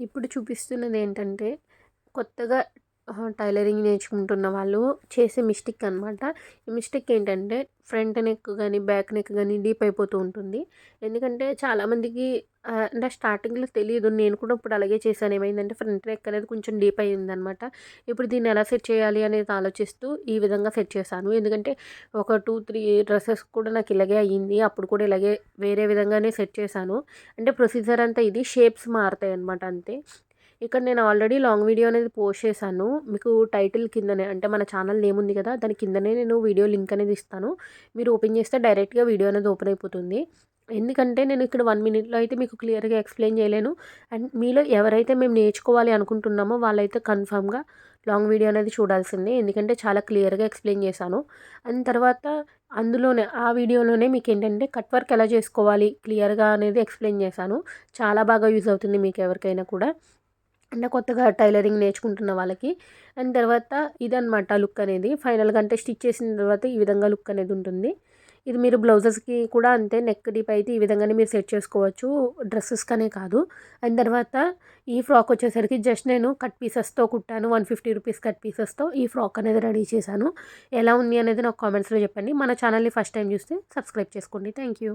ఇప్పుడు చూపిస్తున్నది ఏంటంటే కొత్తగా టైలరింగ్ నేర్చుకుంటున్న వాళ్ళు చేసే మిస్టేక్ అనమాట ఈ మిస్టేక్ ఏంటంటే ఫ్రంట్ నెక్ కానీ బ్యాక్ నెక్ కానీ డీప్ అయిపోతూ ఉంటుంది. ఎందుకంటే చాలామందికి అంటే స్టార్టింగ్లో తెలియదు నేను కూడా ఇప్పుడు అలాగే చేశాను. ఏమైందంటే ఫ్రంట్ నెక్ అనేది కొంచెం డీప్ అయ్యింది అనమాట ఇప్పుడు దీన్ని ఎలా సెట్ చేయాలి అనేది ఆలోచిస్తూ ఈ విధంగా సెట్ చేశాను. ఎందుకంటే ఒక టూ త్రీ డ్రెస్సెస్ కూడా నాకు ఇలాగే అయ్యింది. అప్పుడు కూడా ఇలాగే వేరే విధంగానే సెట్ చేశాను. అంటే ప్రొసీజర్ అంతా ఇది షేప్స్ మారుతాయి అనమాట అంతే. ఇక్కడ నేను ఆల్రెడీ లాంగ్ వీడియో అనేది పోస్ట్ చేశాను. మీకు టైటిల్ కిందనే అంటే మన ఛానల్ నేమ్ ఉంది కదా దాని కిందనే నేను వీడియో లింక్ అనేది ఇస్తాను. మీరు ఓపెన్ చేస్తే డైరెక్ట్గా వీడియో అనేది ఓపెన్ అయిపోతుంది. ఎందుకంటే నేను ఇక్కడ వన్ మినిట్లో అయితే మీకు క్లియర్గా ఎక్స్ప్లెయిన్ చేయలేను. అండ్ మీలో ఎవరైతే మేము నేర్చుకోవాలి అనుకుంటున్నామో వాళ్ళైతే కన్ఫామ్గా లాంగ్ వీడియో అనేది చూడాల్సిందే. ఎందుకంటే చాలా క్లియర్గా ఎక్స్ప్లెయిన్ చేశాను. అండ్ తర్వాత అందులోనే ఆ వీడియోలోనే మీకు ఏంటంటే కట్ వర్క్ ఎలా చేసుకోవాలి క్లియర్గా అనేది ఎక్స్ప్లెయిన్ చేశాను. చాలా బాగా యూజ్ అవుతుంది మీకు ఎవరికైనా కూడా. అంటే కొత్తగా టైలరింగ్ నేర్చుకుంటున్న వాళ్ళకి. అండ్ తర్వాత ఇదనమాట లుక్ అనేది. ఫైనల్గా అంటే స్టిచ్ చేసిన తర్వాత ఈ విధంగా లుక్ అనేది ఉంటుంది. ఇది మీరు బ్లౌజెస్కి కూడా అంతే నెక్ డీప్ అయితే ఈ విధంగానే మీరు సెట్ చేసుకోవచ్చు. డ్రెస్సెస్కనే కాదు. అండ్ తర్వాత ఈ ఫ్రాక్ వచ్చేసరికి జస్ట్ నేను కట్ పీసెస్తో కుట్టాను. వన్ ఫిఫ్టీ రూపీస్ కట్ పీసెస్తో ఈ ఫ్రాక్ అనేది రెడీ చేశాను. ఎలా ఉంది అనేది నాకు కామెంట్స్లో చెప్పండి. మన ఛానల్ని ఫస్ట్ టైం చూస్తే సబ్స్క్రైబ్ చేసుకోండి. Thank you.